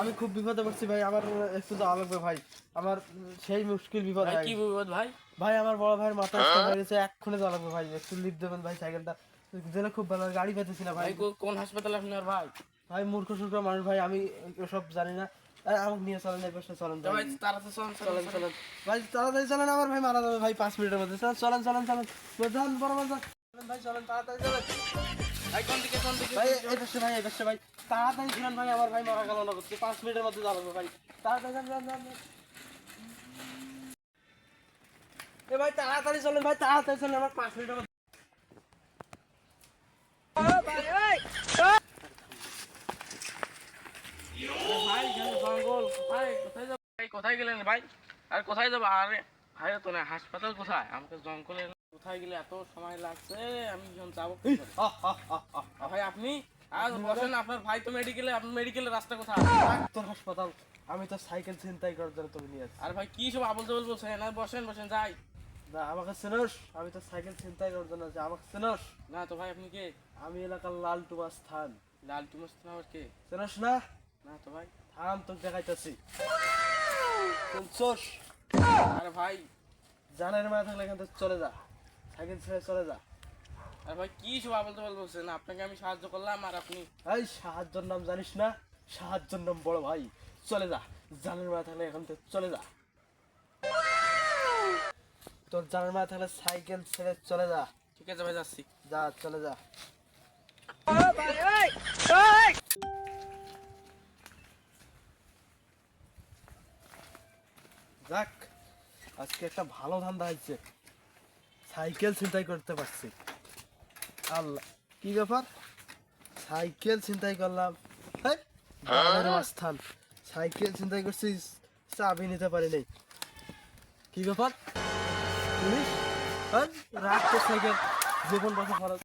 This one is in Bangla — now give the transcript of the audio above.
আমি খুব বিপদে পড়ছি ভাই আমার একটু যাওয়া লাগবে ভাই। আমার সেই মুশকিল বিপদ কি বিপদ ভাই? ভাই আমার বড় ভাইয়ের মাথা হয়ে গেছে এক্ষুনি যাওয়া লাগবে ভাই। একটু লিভ দেবেন ভাই সাইকেলটা। দিলে খুব ভালো গাড়ি পেতেছি না ভাই। কোন হাসপাতালে আপনার ভাই? ভাই মূর্খ সূর্খ মানুষ ভাই আমি ওসব জানি না। আমাকে নিয়ে চলেন এই পাশে চলেন তো ভাই। তাড়াতাড়ি চলুন, চলেন চলুন, ভাই তাড়াতাড়ি চলেন আমার ভাই মারা যাবে ভাই পাঁচ মিনিটের মধ্যে। চলেন চলেন চলেন চলেন। বড় ভাই চলেন তাড়াতাড়ি চলেন। ভাই কোন দিকে কোন দিকে? ভাই এই পাশে ভাই এই পাশে ভাই। তাড়াতাড়ি চলেন ভাই আমার ভাই মারা গেল না করতে পাঁচ মিনিটের মধ্যে যাব ভাই। তাড়াতাড়ি যান যান যান যান। এ ভাই তাড়াতাড়ি চলেন ভাই তাড়াতাড়ি চলেন আমার পাঁচ মিনিটের মধ্যে। ভাই এখানে জঙ্গল। ভাই কোথায় যাব? ভাই কোথায় গেলেন ভাই? আর কোথায় যাব? আরে ভাই তো না হাসপাতাল কোথায়? আমাকে জঙ্গলে কোথায় গেলে এত সময় লাগছে? আমি যখন যাব ভাই আপনি? আর বসেন আপনার ভাই তো মেডিকেলে আপনার মেডিকেলের রাস্তা কোথায়? ডাক্তার হাসপাতাল। আমি তো সাইকেল ছিনতাই করার জন্য তোকে নিয়ে আসছি। আর ভাই কি সব আবল তাবল বলছেন? আর বসেন বসেন যাই। না আমাকে চেনস? আমি তো সাইকেল ছিনতাই করার জন্য আছি আমাকে চেনস? না তো ভাই আপনি কে? আমি এলাকার লাল টুবা স্থান। লাল টুমস্তান আবার কে? চেনস না? না তো ভাই। থাম তোকে দেখাইতেছি। আরে ভাই। জানের মাথা থাকলে এখান থেকে চলে যা। সাইকেল ছেড়ে চলে যা। আর ভাই কি সব আবল তাবল বলছেন? আপনাকে আমি সাহায্য করলাম আর আপনি এই সাহায্যর নাম জানিস না? সাহায্যর নাম বড় ভাই। চলে যা। জানের মাথা থাকলে এখান থেকে চলে যা। তোর জানের মাথা থাকলে সাইকেল ছেড়ে চলে যা। ঠিক আছে ভাই যাচ্ছি। যা চলে যা। যাক আজকে একটা ভালো ধান্দা হয়েছে। সাইকেল চিন্তাই করতে পারছি। আল্লাহ কি ব্যাপার? সাইকেল চিন্তাই করলাম। স্থান বাজারের মাঝখান সাইকেল ছিনতাই করছি চাবি নিতে পারি নাই। কি ব্যাপার? পুলিশ? হ্যাঁ রাখ তোর সাইকেল জীবন খরচ